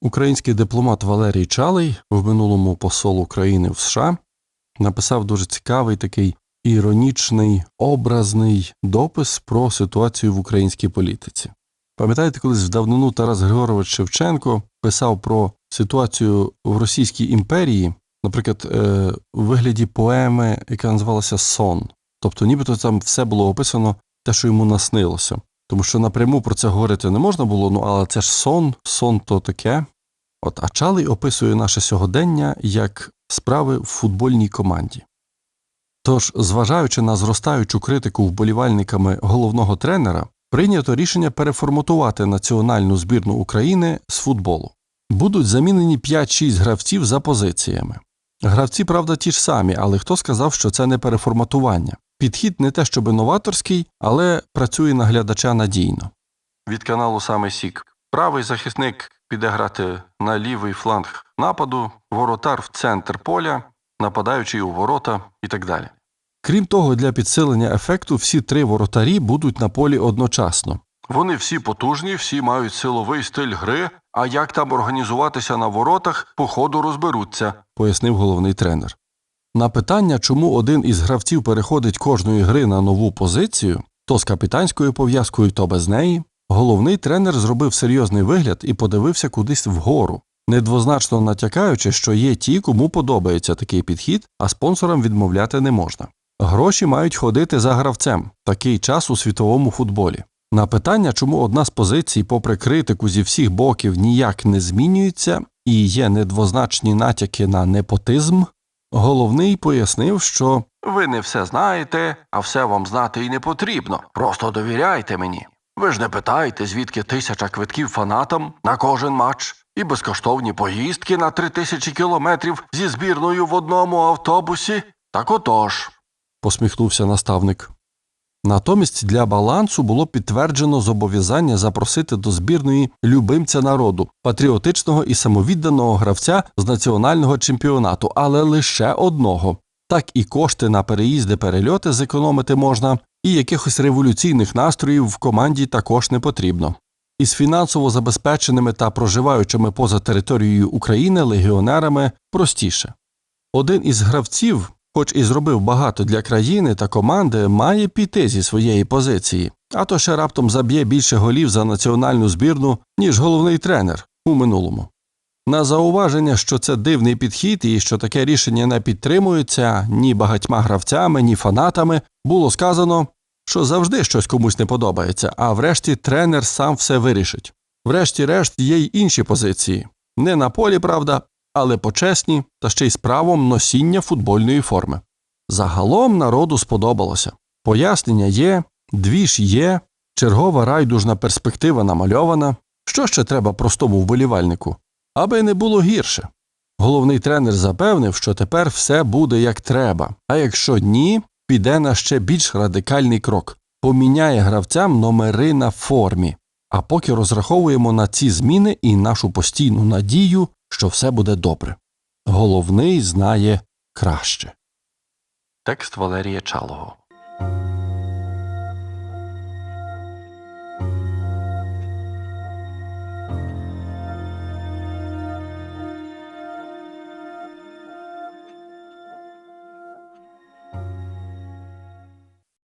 Український дипломат Валерій Чалий, в минулому посол України в США, написав дуже цікавий такий іронічний, образний допис про ситуацію в українській політиці. Пам'ятаєте, колись в давнину Тарас Григорович Шевченко писав про ситуацію в Російській імперії, наприклад, е, у вигляді поеми, яка називалася Сон. Тобто, нібито там все було описано те, що йому наснилося. Тому що напряму про це говорити не можна було, ну але це ж сон, сон то таке. От, а описує наше сьогодення як справи в футбольній команді. Тож, зважаючи на зростаючу критику вболівальниками головного тренера, прийнято рішення переформатувати національну збірну України з футболу. Будуть замінені 5-6 гравців за позиціями. Гравці, правда, ті ж самі, але хто сказав, що це не переформатування? Підхід не те, щоб новаторський, але працює на глядача надійно. Від каналу саме Сік. Правий захисник піде грати на лівий фланг нападу, воротар в центр поля, нападаючий у ворота і так далі. Крім того, для підсилення ефекту всі три воротарі будуть на полі одночасно. Вони всі потужні, всі мають силовий стиль гри, а як там організуватися на воротах, по ходу розберуться, пояснив головний тренер. На питання, чому один із гравців переходить кожної гри на нову позицію, то з капітанською пов'язкою, то без неї, головний тренер зробив серйозний вигляд і подивився кудись вгору, недвозначно натякаючи, що є ті, кому подобається такий підхід, а спонсорам відмовляти не можна. Гроші мають ходити за гравцем такий час у світовому футболі. На питання, чому одна з позицій, попри критику зі всіх боків, ніяк не змінюється і є недвозначні натяки на непотизм, головний пояснив, що ви не все знаєте, а все вам знати і не потрібно. Просто довіряйте мені. Ви ж не питаєте, звідки тисяча квитків фанатам на кожен матч і безкоштовні поїздки на три тисячі кілометрів зі збірною в одному автобусі. Так отож, посміхнувся наставник. Натомість для балансу було підтверджено зобов'язання запросити до збірної любимця народу, патріотичного і самовідданого гравця з національного чемпіонату, але лише одного. Так і кошти на переїзди перельоти зекономити можна, і якихось революційних настроїв в команді також не потрібно. Із фінансово забезпеченими та проживаючими поза територією України легіонерами простіше. Один із гравців, хоч і зробив багато для країни та команди, має піти зі своєї позиції, а то ще раптом заб'є більше голів за національну збірну, ніж головний тренер у минулому. На зауваження, що це дивний підхід і що таке рішення не підтримується ні багатьма гравцями, ні фанатами, було сказано, що завжди щось комусь не подобається, а врешті тренер сам все вирішить. Врешті-решт є й інші позиції. Не на полі, правда, але почесні та ще й з правом носіння футбольної форми. Загалом народу сподобалося. Пояснення є, двіж є, чергова райдужна перспектива намальована. Що ще треба простому вболівальнику? Аби не було гірше. Головний тренер запевнив, що тепер все буде як треба, а якщо ні, піде на ще більш радикальний крок поміняє гравцям номери на формі. А поки розраховуємо на ці зміни і нашу постійну надію, що все буде добре. Головний знає краще. Текст Валерія Чалого